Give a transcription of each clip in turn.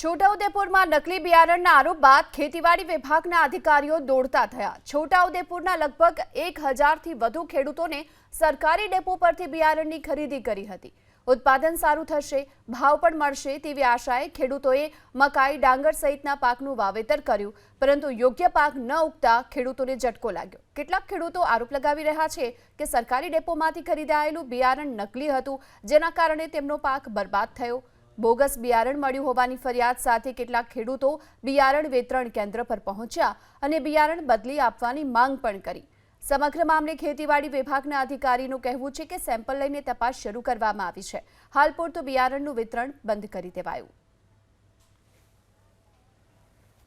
છોટાઉદેપુરમાં નકલી બિયારણના આરોપ ખેતીવાડી વિભાગના અધિકારીઓ દોડતા થયા. છોટાઉદેપુરના લગભગ એક હજારથી વધુ ખેડૂતોને સરકારી ડેપો પરથી બિયારણની ખરીદી કરી હતી. ઉત્પાદન સારું થશે, ભાવ પણ મળશે તેવી આશાએ ખેડૂતોએ મકાઈ, ડાંગર સહિતના પાકનું વાવેતર કર્યું. પરંતુ યોગ્ય પાક ન ઉગતા ખેડૂતોને ઝટકો લાગ્યો. કેટલાક ખેડૂતો આરોપ લગાવી રહ્યા છે કે સરકારી ડેપોમાંથી ખરીદાયેલું બિયારણ નકલી હતું, જેના કારણે તેમનો પાક બરબાદ થયો. બોગસ બિયારણ મળ્યું હોવાની ફરિયાદ સાથે કેટલાક ખેડૂતો બિયારણ વિતરણ કેન્દ્ર પર પહોંચ્યા અને બિયારણ બદલી આપવાની માંગ પણ કરી. સમગ્ર મામલે ખેતીવાડી વિભાગના અધિકારીનું કહેવું છે કે સેમ્પલ લઈને તપાસ શરૂ કરવામાં આવી છે. હાલ પૂરતું બિયારણનું વિતરણ બંધ કરી દેવાયું.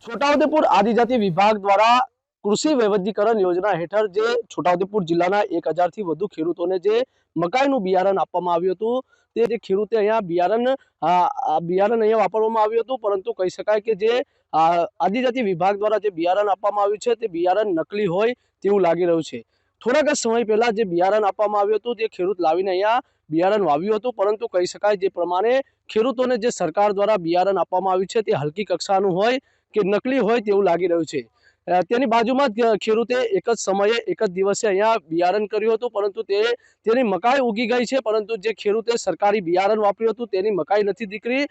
છોટાઉદેપુર આદિજાતિ વિભાગ દ્વારા કૃષિ વૈવિધ્યકરણ યોજના હેઠળ જે છોટાઉદેપુર જિલ્લાના એક હજારથી વધુ ખેડૂતોને જે મકાઈનું બિયારણ આપવામાં આવ્યું હતું, તે જે ખેડૂતે અહીંયા બિયારણ બિયારણ અહીંયા વાપરવામાં આવ્યું હતું, પરંતુ કહી શકાય કે જે આદિજાતિ વિભાગ દ્વારા જે બિયારણ આપવામાં આવ્યું છે, તે બિયારણ નકલી હોય તેવું લાગી રહ્યું છે. થોડાક જ સમય પહેલા જે બિયારણ આપવામાં આવ્યું હતું, તે ખેડૂત લાવીને અહીંયા બિયારણ વાવ્યું હતું, પરંતુ કહી શકાય જે પ્રમાણે ખેડૂતોને જે સરકાર દ્વારા બિયારણ આપવામાં આવ્યું છે, તે હલકી કક્ષાનું હોય કે નકલી હોય તેવું લાગી રહ્યું છે. તેની બાજુમાં જ ખેડૂતે એક જ સમયે એક જ દિવસે અહીંયા બિયારણ કર્યું હતું, પરંતુ તે, તેની મકાઈ ઉગી ગઈ છે, પરંતુ જે ખેડૂતે સરકારી બિયારણ વાપર્યું હતું, તેની મકાઈ નથી દીકરી.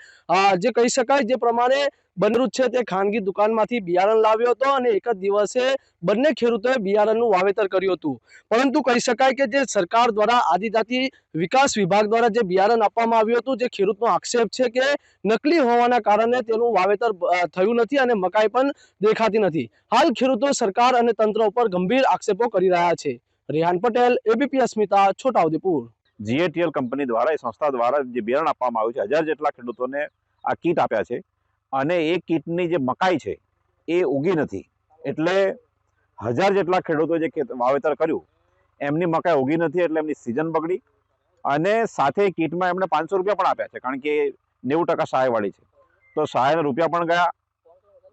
જે કહી શકાય, જે પ્રમાણે બનરૂપ છે તે ખાનગી દુકાનમાંથી બિયારણ લાવ્યો હતો અને એક જ દિવસે બંને ખેડૂતોએ બિયારણનું વાવેતર કર્યું હતું. પરંતુ કહી શકાય કે જે સરકાર દ્વારા આદિજાતિ વિકાસ વિભાગ દ્વારા જે બિયારણ આપવામાં આવ્યું હતું, જે ખેડૂતનો આક્ષેપ છે કે નકલી હોવાના કારણે તેનું વાવેતર થયું નથી અને મકાઈ પણ દેખાતી નથી. હાલ ખેડૂતો સરકાર અને તંત્ર ઉપર ગંભીર આક્ષેપો કરી રહ્યા છે. Rehan Patel ABP Asmita, Chhota Udepur. GATL company દ્વારા, એ સંસ્થા દ્વારા જે બિયારણ આપવામાં આવ્યું છે, હજાર જેટલા ખેડૂતોને આ કીટ આપ્યા છે. અને એ કીટની જે મકાઈ છે એ ઉગી નથી. એટલે હજાર જેટલા ખેડૂતો જે વાવેતર કર્યું એમની મકાઈ ઉગી નથી એટલે એમની સિઝન બગડી અને સાથે કીટમાં એમણે પાંચસો રૂપિયા પણ આપ્યા છે કારણ કે નેવું ટકા સહાયવાળી છે. તો સહાયના રૂપિયા પણ ગયા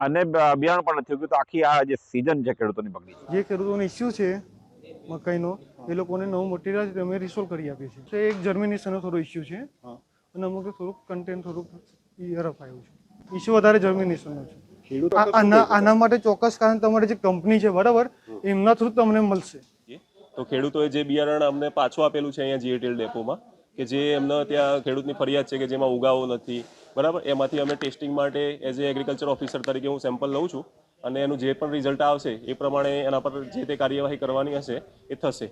અને બિયારણ પણ નથી ઉગ્યું. તો આખી આ જે સિઝન છે ખેડૂતોની બગડી જે ખેડૂતોનો ઇસ્યુ છે મકાઈનો એ લોકોને નવું મટીરિયલ અમે રિસોલ્વ કરી આપીએ છીએ. એક જર્મિનેશનનો થોડો ઇસ્યુ છે અને અમુક થોડુંક કન્ટેન્ટ થોડુંક રફ આવ્યું છે. ઇસ્યુ વધારે જર્મિનેશનનો છે આ- આના આના માટે ચોક્કસ કારણ તમારી જે કંપની છે બરાબર? એમના થ્રુ તમને મળશે. તો ખેડૂતોએ જે બિયારણ અમને પાછું આપેલું છે અહીંયા જીએટીએલ ડેપોમાં કે જે એમને ત્યાં ખેડૂતની ફરિયાદ છે કે જેમાં ઉગાવો નથી બરાબર? એમાંથી અમે ટેસ્ટિંગ માટે એઝ એ એગ્રીકલ્ચર ઓફિસર તરીકે હું સેમ્પલ લઉં છું અને એનું જે પણ રિઝલ્ટ આવશે એ પ્રમાણે એના પર જે તે કાર્યવાહી કરવાની હશે એ થશે.